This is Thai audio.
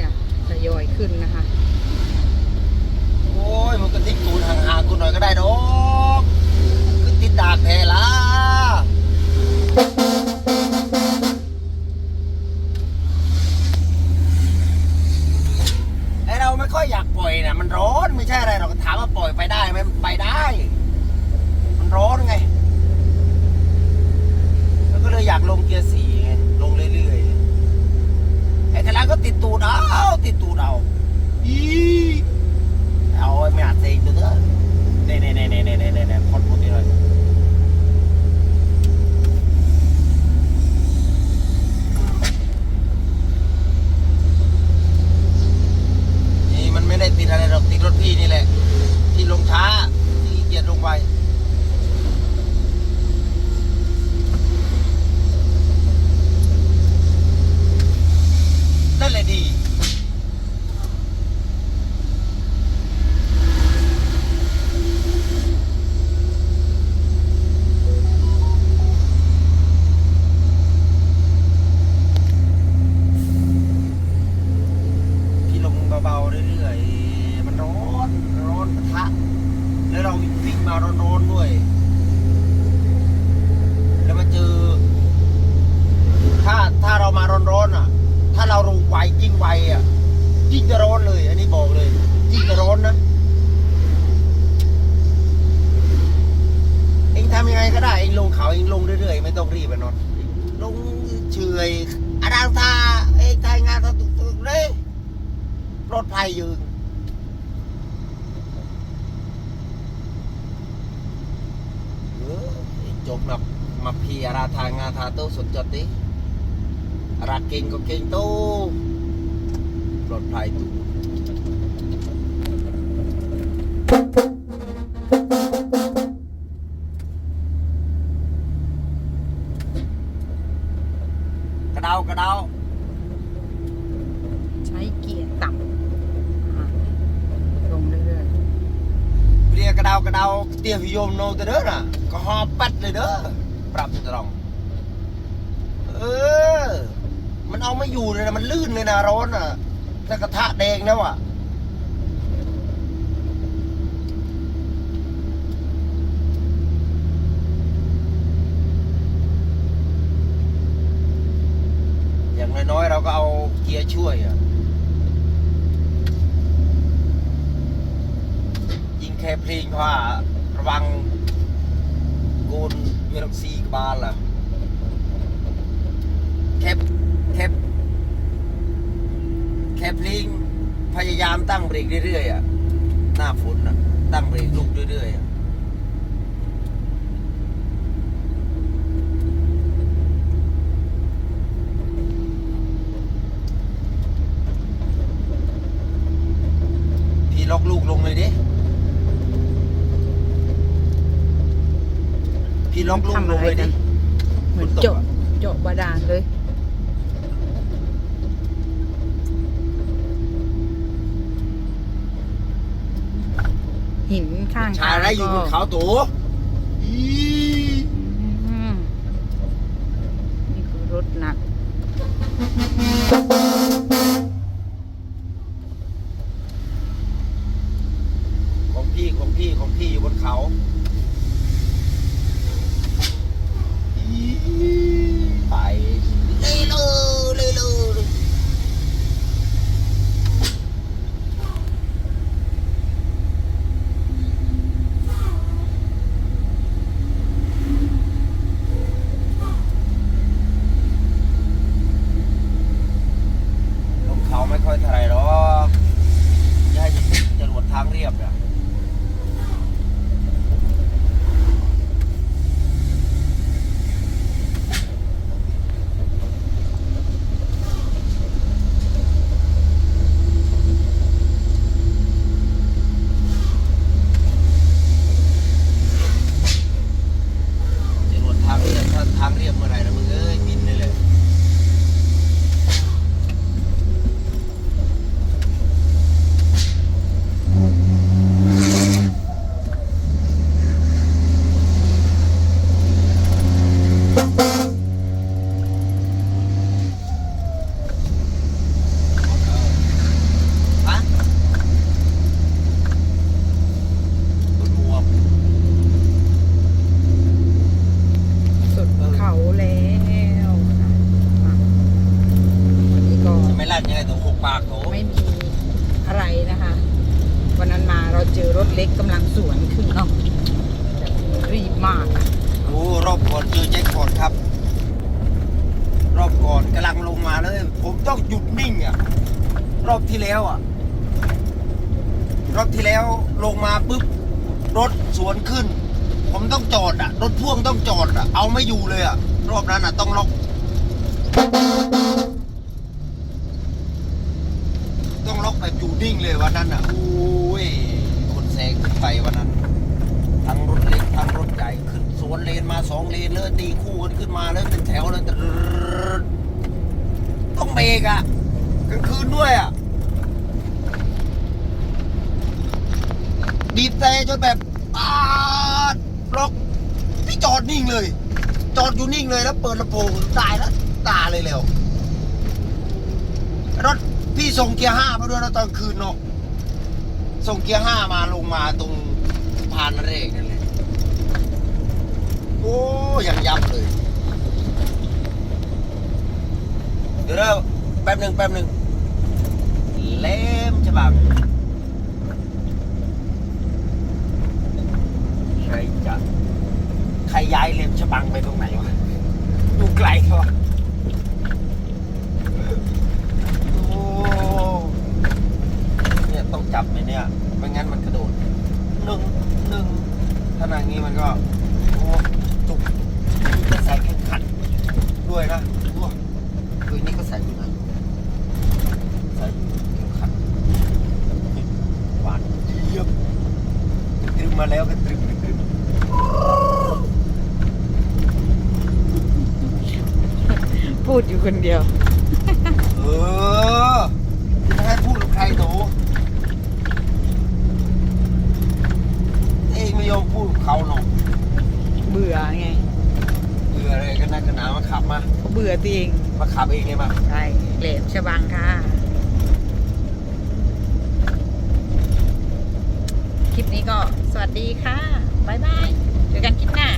จะทยอยขึ้นนะคะ โอ้ยมันก็ติดตูนห่างๆกูหน่อยก็ได้ดอกคือติดดากแท้ละไอเราไม่ค่อยอยากปล่อยนะมันร้อนไม่ใช่อะไรเราถามว่าปล่อยไปได้ไหมไปได้ มันร้อนไง แล้วก็เลยอยากลงเกียร์สี altitude, altitude, altitude. แล้วเราวิ่งมาร้อนๆด้วย แล้วมาเจอ ถ้าถ้าเรามาร้อนๆอะ ถ้าเราลงไวยิ่งไวอะยิ่งจะร้อนเลย อันนี้บอกเลยยิ่งจะร้อนนะเองทำยังไงก็ได้เองลงเขาเองลงเรื่อยๆไม่ต้องรีบไปนอนลงเฉยอาดังตาเองทายงานสุกๆเลยปลอดภัยยืน จกนับมาพีอราทางาทาต้สุดจดดิรักกิงก็กินตู้ปลอดภัยตู้กระเดากระเดา เอาเตียพิยมโนแต่เด้อน่ะ ก็หอบปัดเลยเด้อปรับตรอง เออ มันเอาไม่อยู่เลยนะมันลื่นเลยนะร้อนอะแต่กระทะแดงแล้วอะอย่างน้อยๆเราก็เอาเกียร์ช่วยอะ ยิงแค่เพลงว่าระวังโกนเวรซีกบาลล่ะแค่แค่แค่เพลงพยายามตั้งเบรกเรื่อยๆอะหน้าฝนอะตั้งเบรกลุกเรื่อยๆอะ พี่ล็อกลูกลงเลยดิ พี่ ล็อกลูกลงเลยดิๆเหมือนเจาะเจาะบาดาลเลย หินข้างชายไรอยู่บนเขาตัวอีอืมนี่คือรถหนักของพี่ของพี่ของพี่อยู่บนเขาอีไปเลยเลยเลยเลยลงเขาไม่ค่อยเท่าไหรหรอกอย่าให้จรวดทางเรียบเนี่ย จรวดทางเรียบถ้าทางเรียบเมื่อไหร่นะมึงเอ้ยบินเลยเลย ฮะบนหัว สุดเขาแล้วนะอะวันนี้ก็ จะไม่ลั่นยังไงตัวหกปากโถ ไม่มีอะไรนะคะ วันนั้นมาเราเจอรถเล็กกำลังสวนขึ้นเนาะแบบรีบมากอะโอ้รอบก่อนเจอแจ็คพอตครับ รอบก่อนกำลังลงมาเลยผมต้องหยุดนิ่งอะรอบที่แล้วอะรอบที่แล้วลงมาปุ๊บรถสวนขึ้น ผมต้องจอดอะรถพ่วงต้องจอดอะเอาไม่อยู่เลยอะรอบนั้นอะต้องล็อกต้องล็อกแบบอยู่นิ่งเลยวันนั้นอะโอ้ยคนแซงขึ้นไปวันนั้น ทั้งรถเล็กทั้งรถใหญ่ขึ้นสวนเลนมา สองเลนเลยตีคู่กันขึ้นมาเลยเป็นแถวเลยตรึดต้องเบรกอะกลางคืนด้วยอะบีบแต่จนแบบอาล็อกพี่จอดนิ่งเลย จอดอยู่นิ่งเลยแล้วเปิดลำโพงตายแล้วตาเลยเร็วรถพี่ส่งเกียร์ห้ามาด้วยนะตอนคืนเนาะส่งเกียร์ห้ามาลงมาตรงพานเรกนั่นเลย โอ้ยังยับเลย เดี๋ยวเราแป๊บหนึ่งแป๊บหนึ่งเล่มฉบับใครจะใครย้ายเล่มฉบังไปตรงไหนวะดูไกลเขาอ้เนี่ยต้องจับไปเนี่ย ไม่งั้นมันกระโดดหนึ่งหนึ่งถ้านางนี้มันก็โอ้ ตุกนี่ใส่แข่งขันด้วยนะด้วยคือนี่ก็ใส่ด้วยนะใส่แข่งขันหวานเยี่ยมตรึมมาแล้วก็ตรึมตรึมพูดอยู่คนเดียว เออไม่พูดใครหนูเองไม่ยพูดเขาหนู บื่อไง เบื่ออะไรกันนักกันหนามาขับมาเขาเบื่อตัวเองมาขับเองไงมาใช่เหลมฉบังค่ะ คลิปนี้ก็สวัสดีค่ะ บ๊ายบาย เจอกันคลิปหน้า